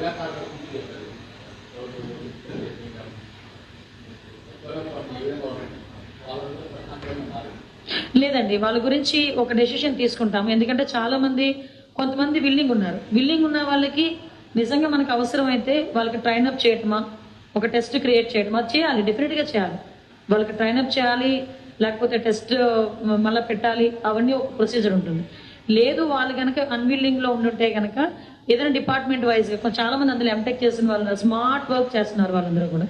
పూర్తి చేస్తారు లేదండి వాళ్ళ గురించి ఒక డెసిషన్ తీసుకుంటాము. ఎందుకంటే చాలా మంది కొంతమంది విల్లింగ్ ఉన్నారు. విల్లింగ్ ఉన్న వాళ్ళకి నిజంగా మనకు అవసరమైతే వాళ్ళకి ట్రైనప్ చేయటమా ఒక టెస్ట్ క్రియేట్ చేయటమా చేయాలి డెఫినెట్గా చేయాలి. వాళ్ళకి ట్రైనప్ చేయాలి లేకపోతే టెస్ట్ మళ్ళీ పెట్టాలి అవన్నీ ఒక ప్రొసీజర్ ఉంటుంది. లేదు వాళ్ళు కనుక అన్విల్లింగ్లో ఉండుంటే కనుక ఏదైనా డిపార్ట్మెంట్ వైజ్గా చాలా మంది అందులో ఎంటెక్ చేసిన వాళ్ళు స్మార్ట్ వర్క్ చేస్తున్నారు వాళ్ళందరూ కూడా.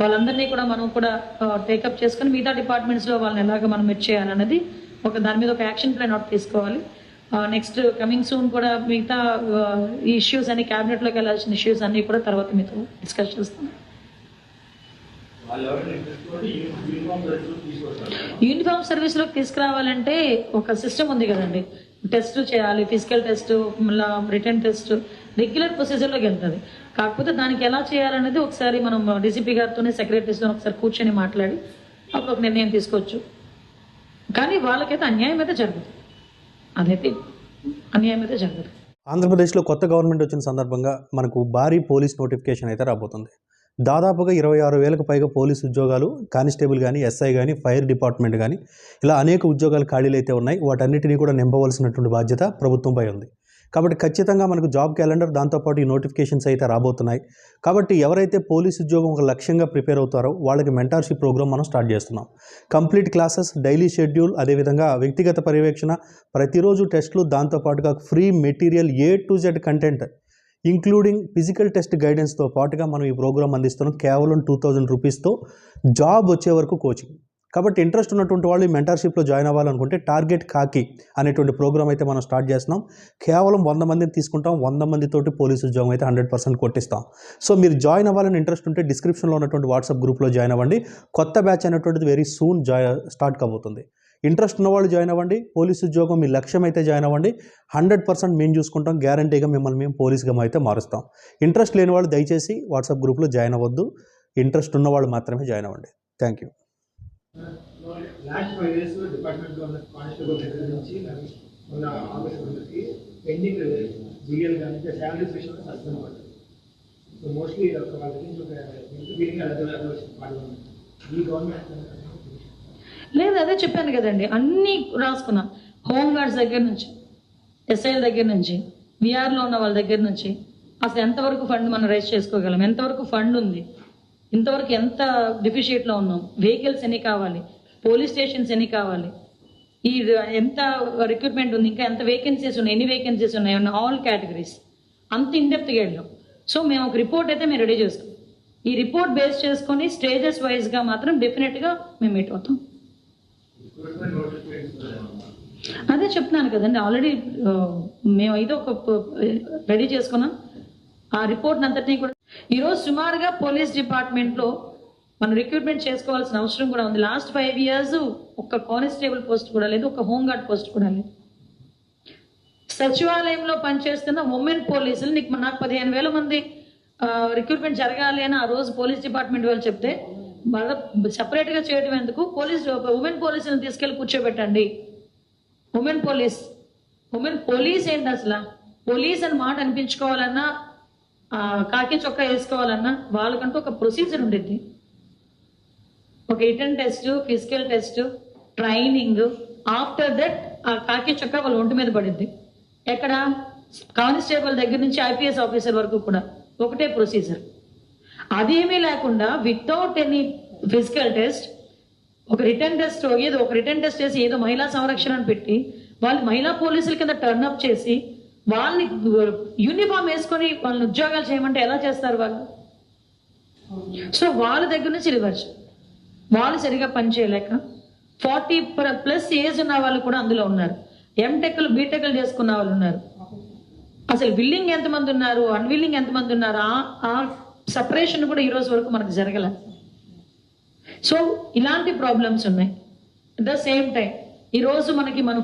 వాళ్ళందరినీ కూడా మనం కూడా టేకప్ చేసుకొని మిగతా డిపార్ట్మెంట్స్లో వాళ్ళని ఎలాగ మనం చేయాలన్నది ఒక దాని మీద ఒక యాక్షన్ ప్లాన్ అవుట్ తీసుకోవాలి. నెక్స్ట్ కమింగ్ సూన్ కూడా మిగతా ఈ ఇష్యూస్ అన్ని క్యాబినెట్లోకి వెళ్ళాల్సిన ఇష్యూస్ అన్ని కూడా తర్వాత మీతో డిస్కస్ చేస్తాం యూనిఫామ్ సర్వీస్లోకి తీసుకురావాలంటే ఒక సిస్టమ్ ఉంది కదండి. టెస్ట్ చేయాలి ఫిజికల్ టెస్ట్ మళ్ళీ రిటర్న్ టెస్ట్ రెగ్యులర్ ప్రొసీజర్లోకి వెళ్తుంది. కాకపోతే దానికి ఎలా చేయాలనేది ఒకసారి మనం డీసీపీ గారితోనే సెక్రటరీస్తో ఒకసారి కూర్చొని మాట్లాడి అప్పుడు ఒక నిర్ణయం తీసుకోవచ్చు. కానీ వాళ్ళకైతే అన్యాయం అయితే జరుగుతుంది అదైతే అన్యాయం అయితే జరగదు. ఆంధ్రప్రదేశ్లో కొత్త గవర్నమెంట్ వచ్చిన సందర్భంగా మనకు భారీ పోలీస్ నోటిఫికేషన్ అయితే రాబోతుంది. దాదాపుగా ఇరవై ఆరు వేలకు పైగా పోలీస్ ఉద్యోగాలు కానిస్టేబుల్ కానీ ఎస్ఐ కానీ ఫైర్ డిపార్ట్మెంట్ కానీ ఇలా అనేక ఉద్యోగాలు ఖాళీలు అయితే ఉన్నాయి. వాటన్నిటినీ కూడా నింపవలసినటువంటి బాధ్యత ప్రభుత్వంపై ఉంది. కాబట్టి ఖచ్చితంగా మనకు జాబ్ క్యాలెండర్ దాంతోపాటు ఈ నోటిఫికేషన్స్ అయితే రాబోతున్నాయి. కాబట్టి ఎవరైతే పోలీస్ ఉద్యోగం ఒక లక్ష్యంగా ప్రిపేర్ అవుతారో వాళ్ళకి మెంటార్షిప్ ప్రోగ్రామ్ మనం స్టార్ట్ చేస్తున్నాం. కంప్లీట్ క్లాసెస్ డైలీ షెడ్యూల్ అదేవిధంగా వ్యక్తిగత పర్యవేక్షణ ప్రతిరోజు టెస్టులు దాంతోపాటుగా free material A to Z content including physical test గైడెన్స్తో పాటుగా మనం ఈ ప్రోగ్రామ్ అందిస్తున్నాం కేవలం టూ థౌజండ్ రూపీస్తో. జాబ్ వచ్చే వరకు కోచింగ్. కాబట్టి ఇంట్రెస్ట్ ఉన్నటువంటి వాళ్ళు ఈ మెంటర్షిప్లో జాయిన్ అవ్వాలనుకుంటే టార్గెట్ కాకి అనేటువంటి ప్రోగ్రామ్ అయితే మనం స్టార్ట్ చేస్తున్నాం. కేవలం వంద మందిని తీసుకుంటాం. వంద మందితోటి పోలీసు ఉద్యోగం అయితే హండ్రెడ్ పర్సెంట్ కొట్టిస్తాం. సో మీరు జాయిన్ అవ్వాలని ఇంట్రెస్ట్ ఉంటే డిస్క్రిప్షన్లో ఉన్నటువంటి వాట్సాప్ గ్రూప్లో జాయిన్ అవ్వండి. కొత్త బ్యాచ్ అనేటువంటిది వెరీ సూన్ జాయ్ స్టార్ట్ కాబోతుంది. ఇంట్రెస్ట్ ఉన్నవాళ్ళు జాయిన్ అవ్వండి పోలీస్ ఉద్యోగం మీ లక్ష్యం అయితే జాయిన్ అవ్వండి. హండ్రెడ్ పర్సెంట్ మేము చూసుకుంటాం గ్యారంటీగా మిమ్మల్ని మేము పోలీస్గా అయితే మారుస్తాం. ఇంట్రెస్ట్ లేని వాళ్ళు దయచేసి వాట్సాప్ గ్రూప్లో జాయిన్ అవ్వద్దు. ఇంట్రెస్ట్ ఉన్నవాళ్ళు మాత్రమే జాయిన్ అవ్వండి. Thank you. Last five years డిపార్ట్మెంట్లో ఉన్న కానిస్టేబుల్ దగ్గర నుంచి మొన్న ఆగస్ట్ పెండింగ్ బిలియన్ కానీ శాలరీస్ విషయంలో సస్పెండ్ పడ్డారు. సో మోస్ట్లీ ఒక వాళ్ళ గురించి ఒక ఫీలింగ్ అలా పాల్గొన్నారు ఈ గవర్నమెంట్ లేదు అదే చెప్పాను కదండి. అన్నీ రాసుకున్నా. హోమ్ గార్డ్స్ దగ్గర నుంచి ఎస్ఐల దగ్గర నుంచి విఆర్లో ఉన్న వాళ్ళ దగ్గర నుంచి అసలు ఎంతవరకు ఫండ్ మనం రైజ్ చేసుకోగలం? ఎంతవరకు ఫండ్ ఉంది? ఇంతవరకు ఎంత డిఫిషియట్లో ఉన్నాం? వెహికల్స్ ఎన్ని కావాలి? పోలీస్ స్టేషన్స్ ఎన్ని కావాలి? ఈ ఎంత రిక్రూట్మెంట్ ఉంది? ఇంకా ఎంత వేకెన్సీస్ ఉన్నాయి? ఎన్ని వేకెన్సీస్ ఉన్నాయి? All categories. అంత ఇన్డెప్త్గా వెళ్ళాం. సో మేము ఒక రిపోర్ట్ అయితే మేము రెడీ చేస్తాం. ఈ రిపోర్ట్ బేస్ చేసుకొని స్టేజెస్ వైజ్గా మాత్రం డెఫినెట్గా మేము మీట్ అవుతాం. అదే చెప్తున్నాను కదండి ఆల్రెడీ మేము అయితే ఒక రెడీ చేసుకున్నాం. ఆ రిపోర్ట్ అంతటినీ కూడా ఈరోజు సుమారుగా పోలీస్ డిపార్ట్మెంట్లో మనం రిక్రూట్మెంట్ చేసుకోవాల్సిన అవసరం కూడా ఉంది. లాస్ట్ ఫైవ్ ఇయర్స్ ఒక కానిస్టేబుల్ పోస్ట్ కూడా లేదు ఒక హోంగార్డ్ పోస్ట్ కూడా లేదు. సచివాలయంలో పనిచేస్తున్న ఉమెన్ పోలీసులు నీకు నాకు పదిహేను వేల మంది రిక్రూట్మెంట్ జరగాలి అని ఆ రోజు పోలీస్ డిపార్ట్మెంట్ వాళ్ళు చెప్తే మళ్ళీ సపరేట్గా చేయడం ఎందుకు? పోలీస్ ఉమెన్ పోలీసులను తీసుకెళ్ళి కూర్చోబెట్టండి. ఉమెన్ పోలీస్ ఉమెన్ పోలీస్ ఏంటి అసలు? పోలీస్ అని మాట అనిపించుకోవాలన్నా ఆ, కాకి చొక్కా వేసుకోవాలన్నా వాళ్ళకంటూ ఒక ప్రొసీజర్ ఉండిద్ది. ఒక written test physical test training after that ఆ కాకి చొక్కా వాళ్ళ ఒంటి మీద పడింది ఎక్కడ? కానిస్టేబుల్ దగ్గర నుంచి ఐపీఎస్ ఆఫీసర్ వరకు కూడా. ఒకటే ప్రొసీజర్ అదేమీ లేకుండా వితౌట్ ఎనీ ఫిజికల్ టెస్ట్ ఒక రిటర్న్ టెస్ట్ ఏదో ఒక రిటర్న్ టెస్ట్ చేసి ఏదో మహిళా సంరక్షణ అని పెట్టి వాళ్ళు మహిళా పోలీసుల కింద టర్న్ అప్ చేసి వాళ్ళని యూనిఫామ్ వేసుకొని వాళ్ళని ఉద్యోగాలు చేయమంటే ఎలా చేస్తారు వాళ్ళు? సో వాళ్ళ దగ్గర నుంచి రివర్స్ వాళ్ళు సరిగా పనిచేయలేక ఫార్టీ ప్లస్ ఏజ్ ఉన్న వాళ్ళు కూడా అందులో ఉన్నారు. ఎంటెక్లు బీటెక్లు చేసుకున్న వాళ్ళు ఉన్నారు. అసలు విల్లింగ్ ఎంతమంది ఉన్నారు? అన్విల్లింగ్ ఎంతమంది ఉన్నారు? ఆ సపరేషన్ కూడా ఈ రోజు వరకు మనకు జరగల. సో ఇలాంటి ప్రాబ్లమ్స్ ఉన్నాయి. అట్ ద సేమ్ టైం ఈ రోజు మనకి మనం